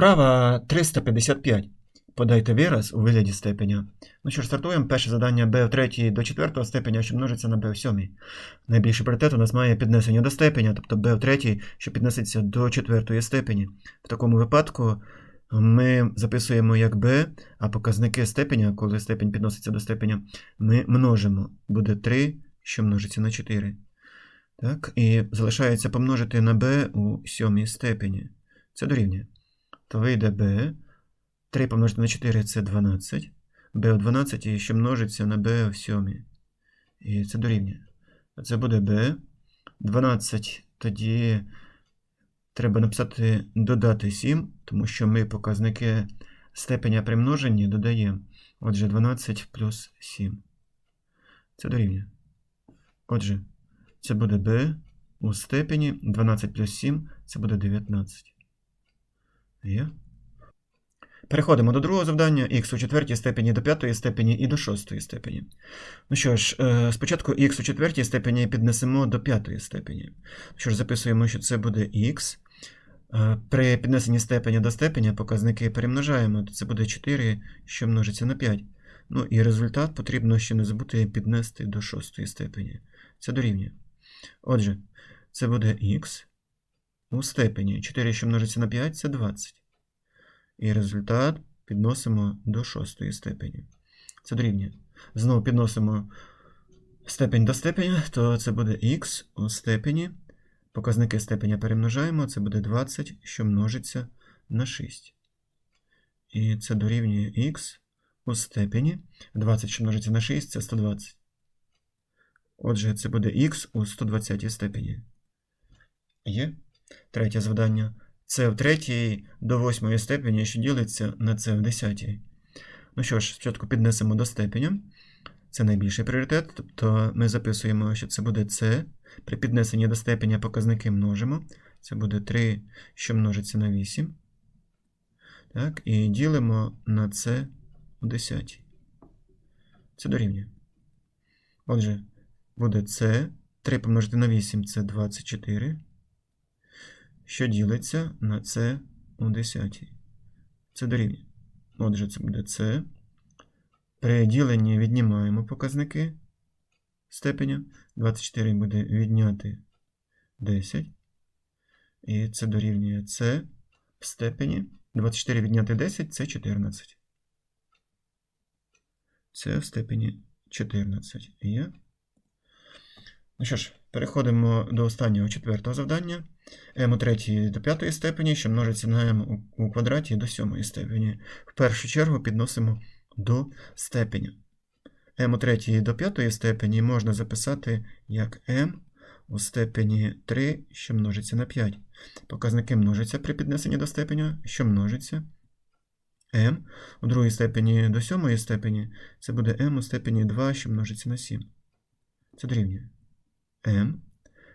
Вправа 355. Подайте вираз у вигляді степеня. Ну що ж, стартуємо. Перше завдання b в до четвертого степеня, що множиться на b в сьомій. Найбільший пріоритет у нас має піднесення до степеня, тобто b в третій, що підноситься до четвертої степені. В такому випадку ми записуємо як b, а показники степеня, коли степень підноситься до степеня, ми множимо. Буде 3, що множиться на 4. Так, і залишається помножити на b у сьомій степені. Це дорівнює. То вийде b. 3 помножити на 4 це 12. b у 12, що множиться на b в 7. І це дорівнює. Це буде b. 12 тоді треба написати додати 7, тому що ми показники степеня при множенні додаємо. Отже, 12 плюс 7. Це дорівнює. Отже, це буде b у степені 12 плюс 7 це буде 19. Є? Переходимо до другого завдання х у четвертій степені до п'ятої степені і до шостої степені. Ну що ж, е, спочатку х у четвертій степені піднесемо до п'ятої степені. Що ж, записуємо, що це буде х. Е, При піднесенні степеня до степеня показники перемножаємо, це буде 4, що множиться на 5. Ну і результат потрібно ще не забути піднести до шостої степені. Це дорівнює. Отже, це буде х у степені 4, що множиться на 5, це 20. І результат підносимо до шостої степені. Це дорівнює. Знову підносимо степень до степеня, то це буде х у степені. Показники степеня перемножаємо, це буде 20, що множиться на 6. І це дорівнює х у степені. 20, що множиться на 6, це 120. Отже, це буде х у 120 степені. Є? Третє завдання. Це в третій до восьмої степені, що ділиться на це в десятій. Ну що ж, спочатку піднесемо до степеня. Це найбільший пріоритет. Тобто ми записуємо, що це буде С. При піднесенні до степеня показники множимо. Це буде 3, що множиться на 8. Так, і ділимо на С у десятій. Це дорівнює. Отже, буде С. 3 помножити на 8 це 24 що ділиться на С у 10. Це дорівнює. Отже, це буде С. При діленні віднімаємо показники степеня. 24 буде відняти 10. І це дорівнює С в степені. 24 відняти 10 це 14. Це в степені 14 є. Ну що ж, переходимо до останнього четвертого завдання. m у третій до п'ятої степені, що множиться на m у- квадраті до сьомої степені. В першу чергу підносимо до степеня. m у третій до п'ятої степені можна записати як m у степені 3, що множиться на 5. Показники множаться при піднесенні до степеня, що множиться. m у другій степені до сьомої степені це буде m у степені 2, що множиться на 7. Це дорівнює m.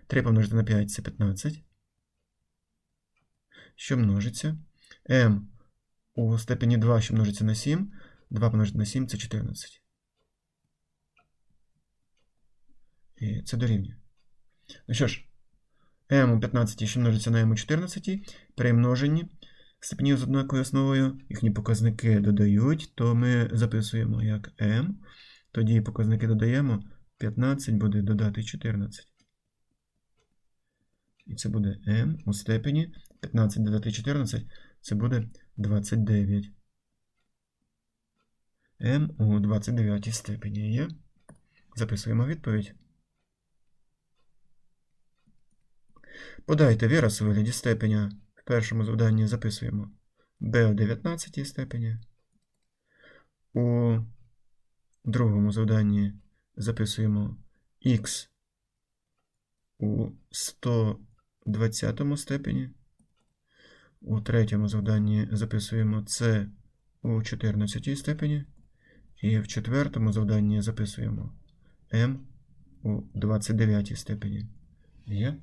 3 помножити на 5 це 15. Що множиться? m у степені 2, що множиться на 7. 2 помножити на 7 це 14. І це дорівнює. Ну що ж, m у 15, що множиться на m у 14, при множенні степенів з однаковою основою, їхні показники додають, то ми записуємо як m. Тоді показники додаємо. 15 буде додати 14. І це буде m у степені 15 додати 14, це буде 29. m у 29 степені є. Записуємо відповідь. Подайте вираз у вигляді степеня. В першому завданні записуємо b у 19 степені. У другому завданні записуємо x у 120 степені. У третьому завданні записуємо c у 14 степені. І в четвертому завданні записуємо m у 29 степені. Є?